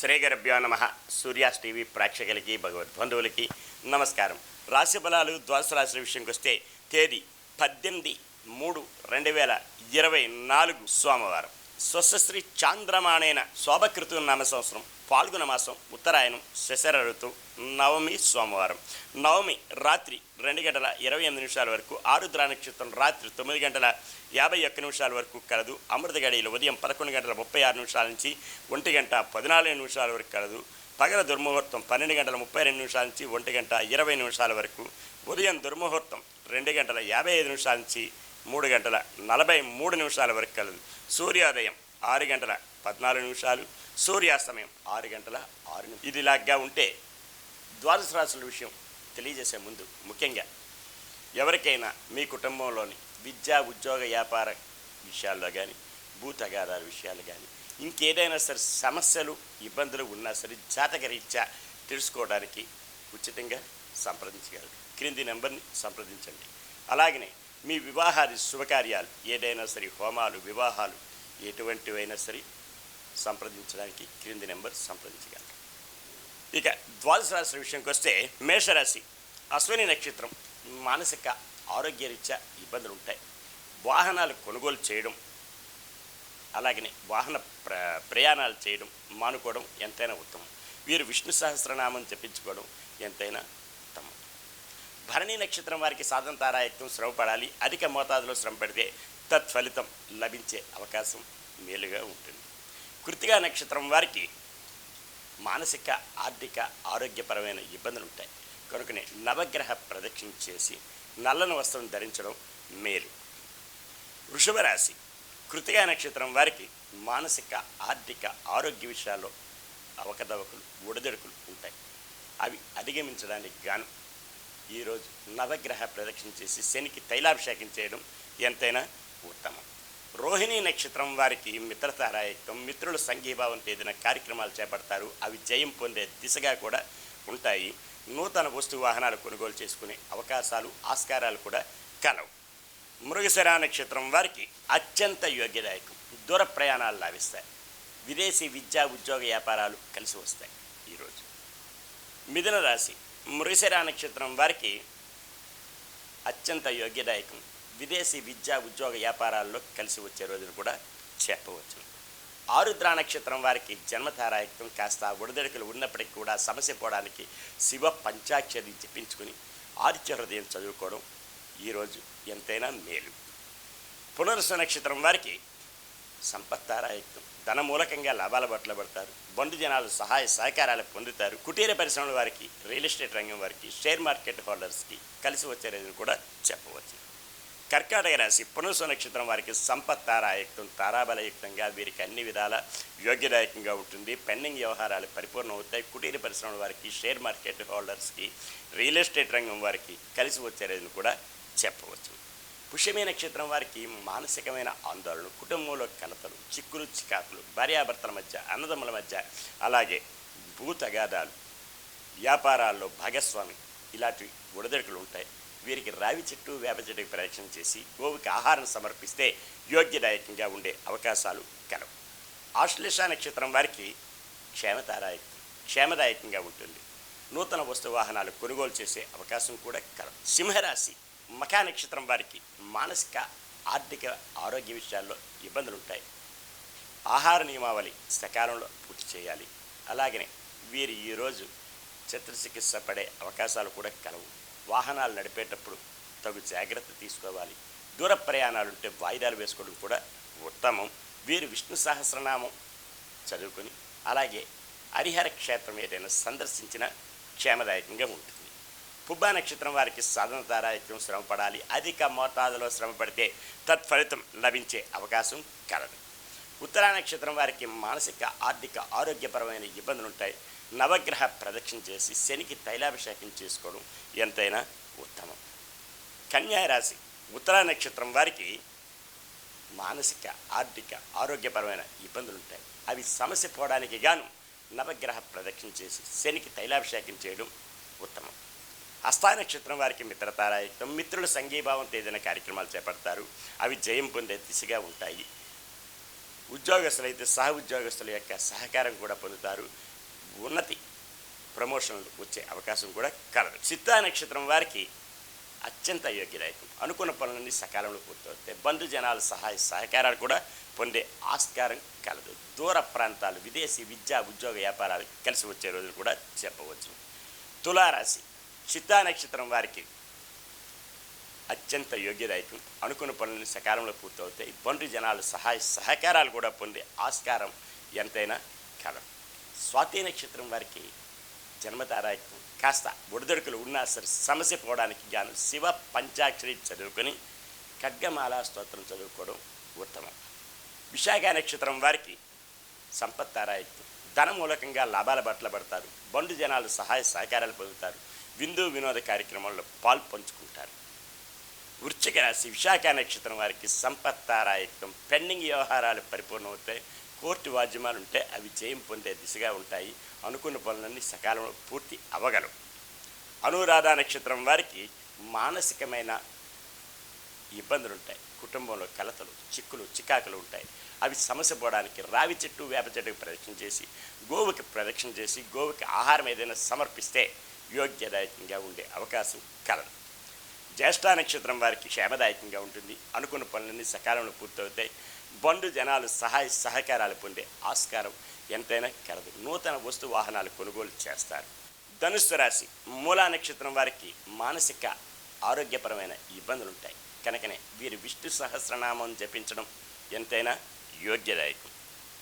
శ్రీగరభ్యో నమ. సూర్యాస్ టీవీ ప్రేక్షకులకి భగవద్బంధువులకి నమస్కారం. రాశి ఫలాలు ద్వాదశ రాశుల విషయంకి వస్తే తేదీ పద్దెనిమిది మూడు రెండు వేల ఇరవై నాలుగు సోమవారం. స్వస్త్రీ చాంద్రమాణైన శోభకృతు నామ సంవత్సరం. పాల్గొన మాసం ఉత్తరాయణం శశర ఋతువు నవమి సోమవారం. నవమి రాత్రి రెండు గంటల ఇరవై ఎనిమిది నిమిషాల వరకు ఆరుద్ర నక్షత్రం రాత్రి తొమ్మిది గంటల యాభై ఒక్క నిమిషాల వరకు కలదు. అమృత గడియలు ఉదయం పదకొండు గంటల ముప్పై ఆరు నిమిషాల నుంచి ఒంటి గంట పద్నాలుగు నిమిషాల వరకు కలదు. పగల దుర్ముహూర్తం పన్నెండు గంటల ముప్పై రెండు నిమిషాల నుంచి ఒంటి గంట ఇరవై నిమిషాల వరకు ఉదయం దుర్ముహూర్తం రెండు గంటల యాభై ఐదు నిమిషాల నుంచి మూడు గంటల నలభై మూడు నిమిషాల వరకు కలదు. సూర్యోదయం ఆరు గంటల పద్నాలుగు నిమిషాలు సూర్యాస్తమయం ఆరు గంటల ఆరు ఇది ఇలాగా ఉంటే ద్వాదశ రాశుల విషయం తెలియజేసే ముందు ముఖ్యంగా ఎవరికైనా మీ కుటుంబంలోని విద్యా ఉద్యోగ వ్యాపార విషయాల్లో కానీ భూతగాదాల విషయాలు కానీ ఇంకేదైనా సరే సమస్యలు ఇబ్బందులు ఉన్నా సరే జాతకరీత్యా తెలుసుకోవడానికి ఉచితంగా సంప్రదించగలరు. క్రింది నెంబర్ని సంప్రదించండి. అలాగనే మీ వివాహాది శుభకార్యాలు ఏదైనా సరే హోమాలు వివాహాలు ఎటువంటివైనా సరే సంప్రదించడానికి క్రింది నెంబర్ సంప్రదించగలరు ఇక ద్వాదశ రాశి విషయంకి వస్తే మేషరాశి అశ్విని నక్షత్రం మానసిక ఆరోగ్యరీత్యా ఇబ్బందులు ఉంటాయి వాహనాలు కొనుగోలు చేయడం అలాగనే వాహన ప్ర ప్రయాణాలు చేయడం మానుకోవడం ఎంతైనా ఉత్తమం. వీరు విష్ణు సహస్రనామం జపించుకోవడం ఎంతైనా ఉత్తమం. భరణి నక్షత్రం వారికి సాధన తారాయత్వం శ్రమ పడాలి. అధిక మోతాదులో శ్రమ పెడితే తత్ఫలితం లభించే అవకాశం మేలుగా ఉంటుంది. కృతిగా నక్షత్రం వారికి మానసిక ఆర్థిక ఆరోగ్యపరమైన ఇబ్బందులు ఉంటాయి కనుకనే నవగ్రహ ప్రదక్షిణ చేసి నల్లని వస్త్రం ధరించడం మేలు. వృషభ రాశి కృతిగా నక్షత్రం వారికి మానసిక ఆర్థిక ఆరోగ్య విషయాల్లో అవకతవకలు ఉడదడుకులు ఉంటాయి. అవి అధిగమించడానికి గాను ఈరోజు నవగ్రహ ప్రదక్షిణ చేసి శనికి తైలాభిషేకం చేయడం ఎంతైనా ఉత్తమం. రోహిణి నక్షత్రం వారికి మిత్రతారాయత్వం మిత్రుల సంఘీభావం తేదిన కార్యక్రమాలు చేపడతారు. అవి జయం పొందే దిశగా కూడా ఉంటాయి. నూతన వస్తు వాహనాలు కొనుగోలు చేసుకునే అవకాశాలు ఆస్కారాలు కూడా కలవు. మృగశిరా నక్షత్రం వారికి అత్యంత యోగ్యదాయకం. దూర ప్రయాణాలు లాభిస్తాయి. విదేశీ విద్యా ఉద్యోగ వ్యాపారాలు కలిసి వస్తాయి ఈరోజు. మిథున రాశి. మృగశిరా నక్షత్రం వారికి అత్యంత యోగ్యదాయకం. విదేశీ విద్యా ఉద్యోగ వ్యాపారాల్లో కలిసి వచ్చే రోజులు కూడా చెప్పవచ్చు. ఆరుద్ర నక్షత్రం వారికి జన్మతారాయత్వం కాస్త ఒడిదడుకులు ఉన్నప్పటికీ కూడా సమస్య పోవడానికి శివ పంచాక్షరి జపించుకుని ఆదిత్య హృదయం చదువుకోవడం ఈరోజు ఎంతైనా మేలు. పునరుస నక్షత్రం వారికి సంపత్తారాయత్వం. ధన మూలకంగా లాభాల బట్టలు పడతారు. బంధు జనాలు సహాయ సహకారాలు పొందుతారు. కుటీర పరిశ్రమల వారికి రియల్ ఎస్టేట్ రంగం వారికి షేర్ మార్కెట్ హోల్డర్స్కి కలిసి వచ్చే రోజును కూడా చెప్పవచ్చు. కర్కాటక రాశి పునసు నక్షత్రం వారికి సంపత్ తారాయుక్తం తారాబలయుక్తంగా వీరికి అన్ని విధాల యోగ్యదాయకంగా ఉంటుంది. పెండింగ్ వ్యవహారాలు పరిపూర్ణం అవుతాయి కుటీర పరిశ్రమల వారికి షేర్ మార్కెట్ హోల్డర్స్కి రియల్ ఎస్టేట్ రంగం వారికి కలిసి వచ్చే కూడా చెప్పవచ్చు. పుష్యమే నక్షత్రం వారికి మానసికమైన ఆందోళన కుటుంబంలో కలతలు చిక్కులు చికాకులు భార్యాభర్తల మధ్య అన్నదమ్ముల మధ్య అలాగే భూతగాదాలు వ్యాపారాల్లో భాగస్వామి ఇలాంటి ఒడిదడుకులు ఉంటాయి. వీరికి రావి చెట్టు వేప చెట్టుకి ప్రదక్షిణ చేసి గోవుకి ఆహారం సమర్పిస్తే యోగ్యదాయకంగా ఉండే అవకాశాలు కలవు ఆశ్లేష నక్షత్రం వారికి క్షేమతారాయకం క్షేమదాయకంగా ఉంటుంది. నూతన వస్తు వాహనాలు కొనుగోలు చేసే అవకాశం కూడా కలవు సింహరాశి మఖా నక్షత్రం వారికి మానసిక ఆర్థిక ఆరోగ్య విషయాల్లో ఇబ్బందులు ఉంటాయి ఆహార నియమావళి సకాలంలో పూర్తి చేయాలి. అలాగనే వీరు ఈరోజు చిత్రచికిత్స పడే అవకాశాలు కూడా కలవు. వాహనాలు నడిపేటప్పుడు తగు జాగ్రత్త తీసుకోవాలి. దూర ప్రయాణాలు ఉంటే వాయిదాలు వేసుకోవడం కూడా ఉత్తమం. వీరు విష్ణు సహస్రనామం చదువుకొని అలాగే హరిహర క్షేత్రం ఏదైనా సందర్శించిన క్షేమదాయకంగా ఉంటుంది. పుబ్బా నక్షత్రం వారికి సాధన తారాయత్యం శ్రమ పడాలి. అధిక మోతాదులో శ్రమ పడితే తత్ఫలితం లభించే అవకాశం కలదు. ఉత్తరా నక్షత్రం వారికి మానసిక ఆర్థిక ఆరోగ్యపరమైన ఇబ్బందులు ఉంటాయి నవగ్రహ ప్రదక్షిణ చేసి శనికి తైలాభిషేకం చేసుకోవడం ఎంతైనా ఉత్తమం. కన్యారాశి ఉత్తరా నక్షత్రం వారికి మానసిక ఆర్థిక ఆరోగ్యపరమైన ఇబ్బందులు ఉంటాయి. అవి సమస్య పోవడానికి గాను నవగ్రహ ప్రదక్షిణ చేసి శనికి తైలాభిషేకం చేయడం ఉత్తమం. హస్తా నక్షత్రం వారికి మిత్రతారాయుక్తం మిత్రుల సంఘీభావం ఏదైనా కార్యక్రమాలు చేపడతారు. అవి జయం పొందే దిశగా ఉంటాయి. ఉద్యోగస్తులైతే సహ ఉద్యోగస్తుల యొక్క సహకారం కూడా పొందుతారు. ఉన్నతి. ప్రమోషన్లు వచ్చే అవకాశం కూడా కలదు. చిత్తా నక్షత్రం వారికి అత్యంత యోగ్యదాయకం. అనుకున్న పనులన్నీ సకాలంలో పూర్తవుతాయి. బంధు జనాల సహాయ సహకారాలు కూడా పొందే ఆస్కారం కలదు. దూర ప్రాంతాలు విదేశీ విద్యా ఉద్యోగ వ్యాపారాలు కలిసి వచ్చే రోజులు కూడా చెప్పవచ్చు. తులారాశి. చిత్తా నక్షత్రం వారికి అత్యంత యోగ్యదాయకం. అనుకున్న పనులను సకాలంలో పూర్తవుతాయి. బంధు జనాలు సహాయ సహకారాలు కూడా పొందే ఆస్కారం ఎంతైనా కలదు. స్వాతి నక్షత్రం వారికి జన్మతారాయత్వం కాస్త ఒడిదొడుకులు ఉన్నా సరే సమస్య పోవడానికి గాను శివ పంచాక్షరి చదువుకొని ఖడ్గమాల స్తోత్రం చదువుకోవడం ఉత్తమం. విశాఖ నక్షత్రం వారికి సంపత్తారాయత్వం. ధన మూలకంగా లాభాల బట్టల పడతారు. బండు జనాలు సహాయ సహకారాలు పొందుతారు. విందు వినోద కార్యక్రమంలో పాలు పంచుకుంటారు. వృశ్చిక రాశి విశాఖ నక్షత్రం వారికి సంపత్తారాయత్వం. పెండింగ్ వ్యవహారాలు పరిపూర్ణమవుతాయి. కోర్టు వాద్యమాలు ఉంటే అవి జయం పొందే దిశగా ఉంటాయి. అనుకున్న పనులన్నీ సకాలంలో పూర్తి అవ్వగలవు అనురాధ నక్షత్రం వారికి మానసికమైన ఇబ్బందులు ఉంటాయి కుటుంబంలో కలతలు చిక్కులు చికాకులు ఉంటాయి. అవి సమస్య పోవడానికి రావి చెట్టు వేప చెట్టుకు ప్రదక్షిణ చేసి గోవుకి ప్రదక్షిణ చేసి గోవుకి ఆహారం ఏదైనా సమర్పిస్తే యోగ్యదాయకంగా ఉండే అవకాశం కలదు. జ్యేష్ఠ నక్షత్రం వారికి క్షేమదాయకంగా ఉంటుంది. అనుకున్న పనులన్నీ సకాలంలో పూర్తవుతాయి. బండు జనాలు సహాయ సహకారాలు పొందే ఆస్కారం ఎంతైనా కలదు. నూతన వస్తు వాహనాలు కొనుగోలు చేస్తారు. ధనుస్సు రాశి మూలా నక్షత్రం వారికి మానసిక ఆరోగ్యపరమైన ఇబ్బందులు ఉంటాయి కనుకనే వీరు విష్ణు సహస్రనామం జపించడం ఎంతైనా యోగ్యదాయకం.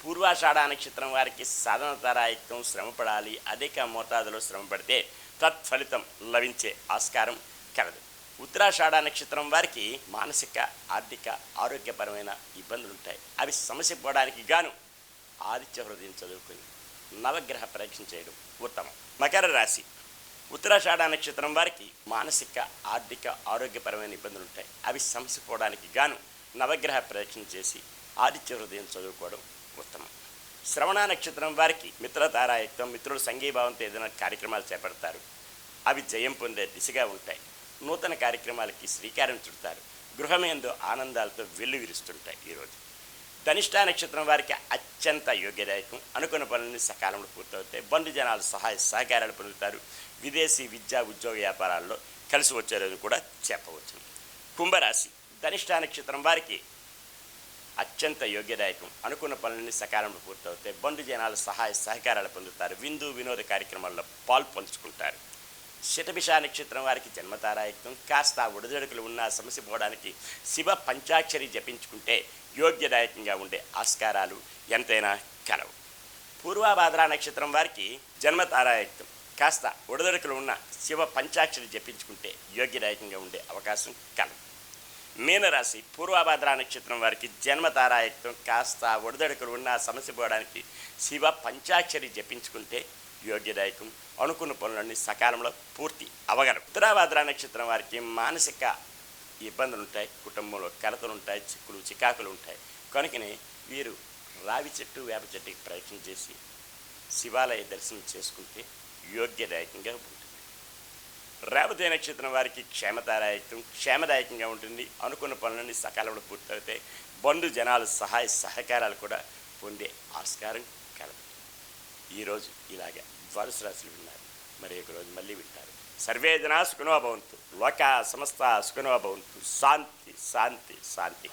పూర్వాషాఢ నక్షత్రం వారికి సాధనతారాయకం శ్రమపడాలి. అధిక మోతాదులో శ్రమపడితే తత్ఫలితం లభించే ఆస్కారం కలదు. ఉత్తరాషాఢ నక్షత్రం వారికి మానసిక ఆర్థిక ఆరోగ్యపరమైన ఇబ్బందులు ఉంటాయి అవి సమస్య పోవడానికి గాను ఆదిత్య హృదయం చదువుకుని నవగ్రహ పరీక్ష చేయడం ఉత్తమం. మకర రాశి. ఉత్తరాషాఢ నక్షత్రం వారికి మానసిక ఆర్థిక ఆరోగ్యపరమైన ఇబ్బందులు ఉంటాయి అవి సమస్య పోవడానికి గాను నవగ్రహ ప్రదక్షిణ చేసి ఆదిత్య హృదయం చదువుకోవడం ఉత్తమం. శ్రవణ నక్షత్రం వారికి మిత్రతారాయుక్తం మిత్రులు సంఘీభావంతో ఏదైనా కార్యక్రమాలు చేపడతారు. అవి జయం పొందే దిశగా ఉంటాయి. నూతన కార్యక్రమాలకి శ్రీకారం చుడతారు. గృహమేందు ఆనందాలతో వెల్లువిరుస్తుంటాయి ఈరోజు. ధనిష్టా నక్షత్రం వారికి అత్యంత యోగ్యదాయకం. అనుకున్న పనులన్నీ సకాలంలో పూర్తవుతాయి. బంధు జనాలు సహాయ సహకారాలు పొందుతారు. విదేశీ విద్యా ఉద్యోగ వ్యాపారాల్లో కలిసి వచ్చే రోజు కూడా చెప్పవచ్చు కుంభరాశి. ధనిష్టా నక్షత్రం వారికి అత్యంత యోగ్యదాయకం. అనుకున్న పనులన్నీ సకాలంలో పూర్తవుతాయి. బంధు జనాలు సహాయ సహకారాలు పొందుతారు. విందు వినోద కార్యక్రమాల్లో పాలు పంచుకుంటారు శతభిష నక్షత్రం వారికి జన్మతారాయత్వం. కాస్త ఒడిదొడుకులు ఉన్న సమస్య పోవడానికి శివ పంచాక్షరి జపించుకుంటే యోగ్యదాయకంగా ఉండే ఆస్కారాలు ఎంతైనా కలవు. పూర్వాభాద్ర నక్షత్రం వారికి జన్మతారాయత్వం. కాస్త ఒడిదొడుకులు ఉన్న శివ పంచాక్షరి జపించుకుంటే యోగ్యదాయకంగా ఉండే అవకాశం కలవు. మీనరాశి పూర్వాభాద్ర నక్షత్రం వారికి జన్మతారాయత్వం. కాస్త ఒడిదొడుకులు ఉన్న సమస్య పోవడానికి శివ పంచాక్షరి జపించుకుంటే యోగ్యదాయకం. అనుకున్న పనులన్నీ సకాలంలో పూర్తి అవగలం. ఉత్తరాభాద్ర నక్షత్రం వారికి మానసిక ఇబ్బందులు ఉంటాయి కుటుంబంలో కలతలు ఉంటాయి చిక్కులు చికాకులు ఉంటాయి కనుకనే వీరు రావి చెట్టు వేప చెట్టుకి ప్రయత్నం చేసి శివాలయ దర్శనం చేసుకుంటే యోగ్యదాయకంగా ఉంటుంది. రేవతి నక్షత్రం వారికి క్షేమదాయకం క్షేమదాయకంగా ఉంటుంది. అనుకున్న పనులన్నీ సకాలంలో పూర్తవుతాయి. బంధు జనాలు సహాయ సహకారాలు కూడా పొందే ఆస్కారం ఈరోజు ఇలాగే ద్వాదశ రాశులు విన్నారు. మరి ఒక రోజు మళ్ళీ వింటారు. సర్వే జనా సుఖనో భవంతు. లోక సమస్త సుఖనో భవంతు. శాంతి శాంతి శాంతి.